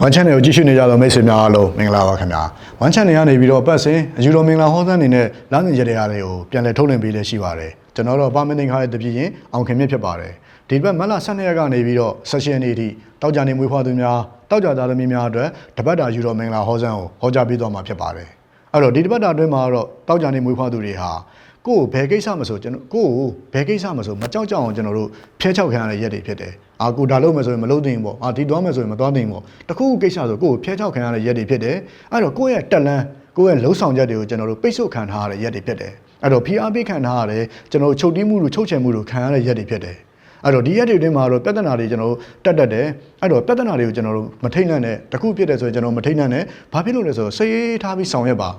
ဝမ် channel ကိုကြည့်ရှုနေကြသောမိတ်ဆွေများအားလုံးမင်္ဂလာပါခင်ဗျာဝမ် channel ကနေပြီးတော့ပတ်စဉ်အယူတော်မင်္ဂလာဟောစန်းနေနဲ့လမ်းစဉ်ကြတဲ့အားတွေကိုပြန်လည်ထုတ်လွှင့်ပေးလည်းရှိပါတယ်ကျွန်တော်တို့ပါမင်းတင်ခါရဲ့တပြည့်ရင်အောင်ခင်မြင့်ဖြစ်ပါတယ်ဒီဘက်မက်လာ12ရက်ကနေပြီးတော့ဆက်ရှင်နေ့အထိတောက်ကြနေမွေးဖွားသူများတောက်ကြသားသမီးများအတွက်တပတ်တာယူတော်မင်္ဂလာဟောစန်းကိုဟောကြားပေးသွားမှာဖြစ်ပါတယ်အဲ့တော့ဒီတပတ်တာအတွင်းမှာတော့တောက်ကြနေမွေးဖွားသူတွေဟာ ကိုယ့်ကိုဘယ်ကိစ္စမဆိုကျွန်တော်ကိုယ့်ကိုဘယ်ကိစ္စမဆိုမကြောက်ကြအောင်ကျွန်တော်တို့ဖျက်ချောက်ခံရတဲ့ရက်တွေဖြစ်တယ်။အာကိုဒါလုပ်မယ်ဆိုရင်မလုပ်သင့်ဘူးပေါ့။အာဒီသွားမယ်ဆိုရင်မသွားသင့်ဘူးပေါ့။တခုခုကိစ္စဆိုကိုယ့်ကိုဖျက်ချောက်ခံရတဲ့ရက်တွေဖြစ်တယ်။အဲ့တော့ကိုယ့်ရဲ့တက်လန်းကိုယ့်ရဲ့လှုပ်ဆောင်ချက်တွေကိုကျွန်တော်တို့ပိတ်ဆို့ခံထားရတဲ့ရက်တွေဖြစ်တယ်။အဲ့တော့ PR ပေးခံထားရတယ်ကျွန်တော်တို့ချုပ်တီးမှုတို့ချုပ်ချယ်မှုတို့ခံရတဲ့ရက်တွေဖြစ်တယ်။အဲ့တော့ဒီရက်တွေအတွင်းမှာတော့ပြဿနာတွေကျွန်တော်တို့တက်တက်တယ်အဲ့တော့ပြဿနာတွေကိုကျွန်တော်တို့မထိတ်လန့်နဲ့တခုဖြစ်တယ်ဆိုရင်ကျွန်တော်မထိတ်လန့်နဲ့ဘာဖြစ်လို့လဲဆိုတော့စိတ်ရေးထားပြီးဆောင်ရွက်ပါ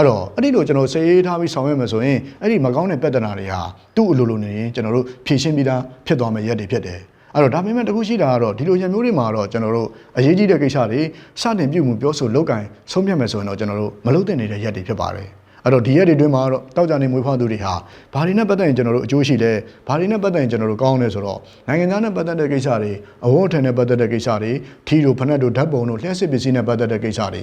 အဲ့တော့အဲ့ဒီလိုကျွန်တော်စိတ်ရေးထားပြီးဆောင်ရွက်မယ်ဆိုရင်အဲ့ဒီမကောင်းတဲ့ပြဿနာတွေဟာသူ့အလိုလိုနေရင်ကျွန်တော်တို့ဖြေရှင်းပြီးသားဖြစ်သွားမယ့်ရက်တွေဖြစ်တယ်အဲ့တော့ဒါပေမဲ့တခုရှိတာကတော့ဒီလိုရံမျိုးတွေမှာတော့ကျွန်တော်တို့အရေးကြီးတဲ့ကိစ္စတွေစတင်ပြုမှုပြောဆိုလောက်ကင်ဆုံးဖြတ်မယ်ဆိုရင်တော့ကျွန်တော်တို့မလုပ်သင့်နေတဲ့ရက်တွေဖြစ်ပါတယ် အဲ့တော့ဒီရက်တွေတွင်းမှာတော့တောက်ကြနေမွေးဖွားသူတွေဟာဘာတွေနဲ့ပတ်သက်ရင်ကျွန်တော်တို့အကျိုးရှိလဲဘာတွေနဲ့ပတ်သက်ရင်ကျွန်တော်တို့ကောင်းလဲဆိုတော့နိုင်ငံသားနဲ့ပတ်သက်တဲ့ကိစ္စတွေအဝတ်အထည်နဲ့ပတ်သက်တဲ့ကိစ္စတွေထီတို့ဖနက်တို့ဓာတ်ပုံတို့လျှက်စစ်ပစ္စည်းနဲ့ပတ်သက်တဲ့ကိစ္စတွေ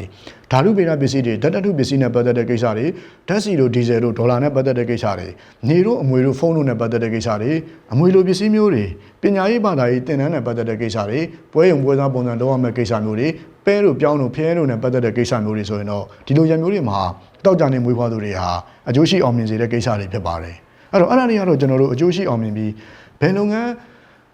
ဓာတုဗေဒပစ္စည်းတွေဓာတ်တတုပစ္စည်းနဲ့ပတ်သက်တဲ့ကိစ္စတွေဓာတ်စီတို့ဒီဇယ်တို့ဒေါ်လာနဲ့ပတ်သက်တဲ့ကိစ္စတွေနေတို့အမွေတို့ဖုန်းတို့နဲ့ပတ်သက်တဲ့ကိစ္စတွေအမွေလိုပစ္စည်းမျိုးတွေပညာရေးဘာသာရေးသင်တန်းနဲ့ပတ်သက်တဲ့ကိစ္စတွေပွဲရုံပွဲစားပုံစံလုပ်ရမယ့်ကိစ္စမျိုးတွေပဲတို့ပြောင်းတို့ဖျဲတို့နဲ့ပတ်သက်တဲ့ကိစ္စမျိုးတွေဆိုရင်တော့ဒီလိုရံမျိုးတွေမှာတောက်ကြနေမွေးဖွားသူတွေဟာအကျိုးရှိအောင်မြင်စေတဲ့ကိစ္စတွေဖြစ်ပါတယ်အဲ့တော့အဲ့ဒါတွေကတော့ကျွန်တော်တို့အကျိုးရှိအောင်မြင်ပြီးဘယ်လုပ်ငန်း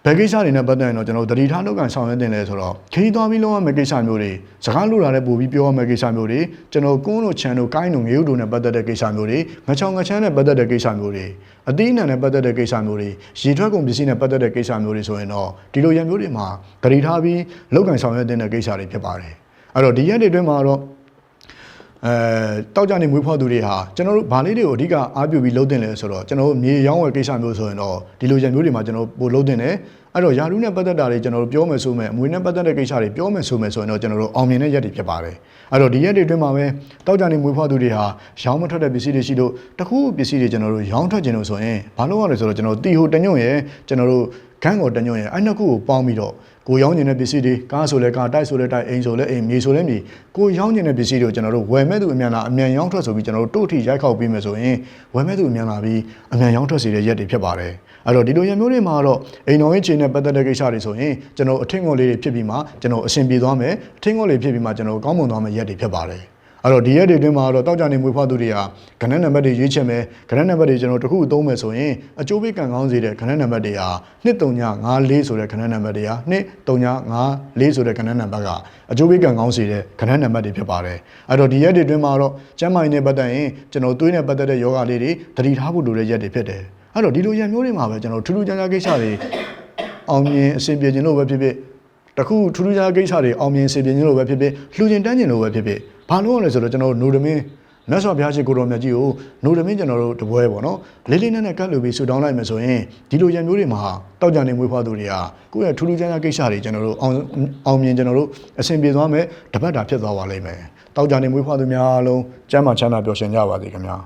ဘယ်ကိစ္စတွေနဲ့ပတ်သက်ရင်တော့ကျွန်တော်တို့တတိထားလောက်ကန်ဆောင်ရွက်တင်လဲဆိုတော့ခရီးသွားပြီးလုံးဝမယ့်ကိစ္စမျိုးတွေစကားလိုတာလည်းပို့ပြီးပြောရမယ့်ကိစ္စမျိုးတွေကျွန်တော်ကုန်းတို့ခြံတို့ကိုင်းတို့ငရုတ်တို့နဲ့ပတ်သက်တဲ့ကိစ္စမျိုးတွေငချောင်ငချမ်းနဲ့ပတ်သက်တဲ့ကိစ္စမျိုးတွေအသီးအနှံနဲ့ပတ်သက်တဲ့ကိစ္စမျိုးတွေရေထွက်ကုန်ပစ္စည်းနဲ့ပတ်သက်တဲ့ကိစ္စမျိုးတွေဆိုရင်တော့ဒီလိုရံမျိုးတွေမှာတတိထားပြီးလောက်ကန်ဆောင်ရွက်တင်တဲ့ကိစ္စတွေဖြစ်ပါတယ်အဲ့တော့ဒီရက်တွေအတွင်းမှာတော့ အဲတောက်ကြနေမွေးဖွားသူတွေဟာကျွန်တော်တို့ဗာလေးတွေကိုအဓိကအားပြုပြီးလှုပ်တင်လဲဆိုတော့ကျွန်တော်တို့မြေရောင်းဝယ်ကိစ္စမျိုးဆိုရင်တော့ဒီလိုရံမျိုးတွေမှာကျွန်တော်ပို့လှုပ်တင်တယ်အဲ့တော့ယာရုနဲ့ပတ်သက်တာတွေကျွန်တော်တို့ပြောမယ်ဆိုမယ်အမွေနဲ့ပတ်သက်တဲ့ကိစ္စတွေပြောမယ်ဆိုမယ်ဆိုရင်တော့ကျွန်တော်တို့အောင်မြင်တဲ့ရက်တွေဖြစ်ပါတယ်အဲ့တော့ဒီရက်တွေအတွင်းမှာပဲတောက်ကြနေမွေးဖွားသူတွေဟာရောင်းမထွက်တဲ့ပစ္စည်းတွေရှိလို့တခုပစ္စည်းတွေကျွန်တော်တို့ရောင်းထွက်ခြင်းလို့ဆိုရင်ဘာလို့ရလဲဆိုတော့ကျွန်တော်တို့တီဟိုတညွန့်ရယ်ကျွန်တော်တို့ခန်းကိုတညွန့်ရယ်အဲ့နှစ်ခုကိုပေါင်းပြီးတော့ ကိုရောင်းနေတဲ့ပစ္စည်းတွေကားဆိုလဲကားတိုက်ဆိုလဲတိုက်အိမ်ဆိုလဲအိမ်မြေဆိုလဲမြေကိုရောင်းနေတဲ့ပစ္စည်းတွေကိုကျွန်တော်တို့ဝယ်မဲ့သူအမြန်လာအမြန်ရောင်းထွက်ဆိုပြီးကျွန်တော်တို့တို့ထိရိုက်ခောက်ပြီးမယ်ဆိုရင်ဝယ်မဲ့သူအမြန်လာပြီးအမြန်ရောင်းထွက်စေတဲ့ရက်တွေဖြစ်ပါတယ်အဲ့တော့ဒီလိုရမျိုးတွေမှာတော့အိမ်တော်ရေးချိန်နဲ့ပတ်သက်တဲ့ကိစ္စတွေဆိုရင်ကျွန်တော်အထင်ကုန်လေးတွေဖြစ်ပြီးမှကျွန်တော်အဆင်ပြေသွားမယ်အထင်ကုန်လေးဖြစ်ပြီးမှကျွန်တော်ကောင်းမွန်သွားမယ့်ရက်တွေဖြစ်ပါတယ် အဲ့တော့ဒီရက်တွေအတွင်းမှာတော့တောက်ကြနေမွေးဖွားသူတွေဟာကဏ္ဍနံပါတ်တွေရွေးချယ်မယ်ကဏ္ဍနံပါတ်တွေကျွန်တော်တခုသုံးမယ်ဆိုရင်အကျိုးပေးကံကောင်းစေတဲ့ကဏ္ဍနံပါတ်တွေဟာ2354ဆိုတဲ့ကဏ္ဍနံပါတ်တွေဟာ2354ဆိုတဲ့ကဏ္ဍနံပါတ်ကအကျိုးပေးကံကောင်းစေတဲ့ကဏ္ဍနံပါတ်တွေဖြစ်ပါတယ်အဲ့တော့ဒီရက်တွေအတွင်းမှာတော့ကျန်းမာရေးနဲ့ပတ်သက်ရင်ကျွန်တော်သွေးနဲ့ပတ်သက်တဲ့ယောဂလေးတွေတတိထားဖို့လိုတဲ့ရက်တွေဖြစ်တယ်အဲ့တော့ဒီလိုရက်မျိုးတွေမှာပဲကျွန်တော်ထူးထူးခြားခြားကိစ္စတွေအောင်မြင်အဆင်ပြေခြင်းလို့ပဲဖြစ်ဖြစ် တခုထူးထူးခြားကိစ္စတွေအောင်မြင်စေပြင်းခြင်းလို့ပဲဖြစ်ဖြစ်လှူကျင်တန်းခြင်းလို့ပဲဖြစ်ဖြစ်ဘာလို့လဲဆိုတော့ကျွန်တော်နိုဒမင်းမြတ်စွာဘုရားရှိခိုးတော်မြတ်ကြီးကိုနိုဒမင်းကျွန်တော်တို့တပွဲပေါ့နော်လေးလေးနက်နက်ကတ်လူပြီးဆူတောင်းလိုက်မယ်ဆိုရင်ဒီလိုရံမျိုးတွေမှာတောက်ကြနေမွေးဖွားသူတွေဟာကိုယ့်ရဲ့ထူးထူးခြားခြားကိစ္စတွေကျွန်တော်တို့အောင်အောင်မြင်ကျွန်တော်တို့အဆင်ပြေသွားမယ်တပတ်တာဖြစ်သွားပါလိမ့်မယ်တောက်ကြနေမွေးဖွားသူများအားလုံးကျမ်းမာချမ်းသာပျော်ရွှင်ကြပါစေခင်ဗျာ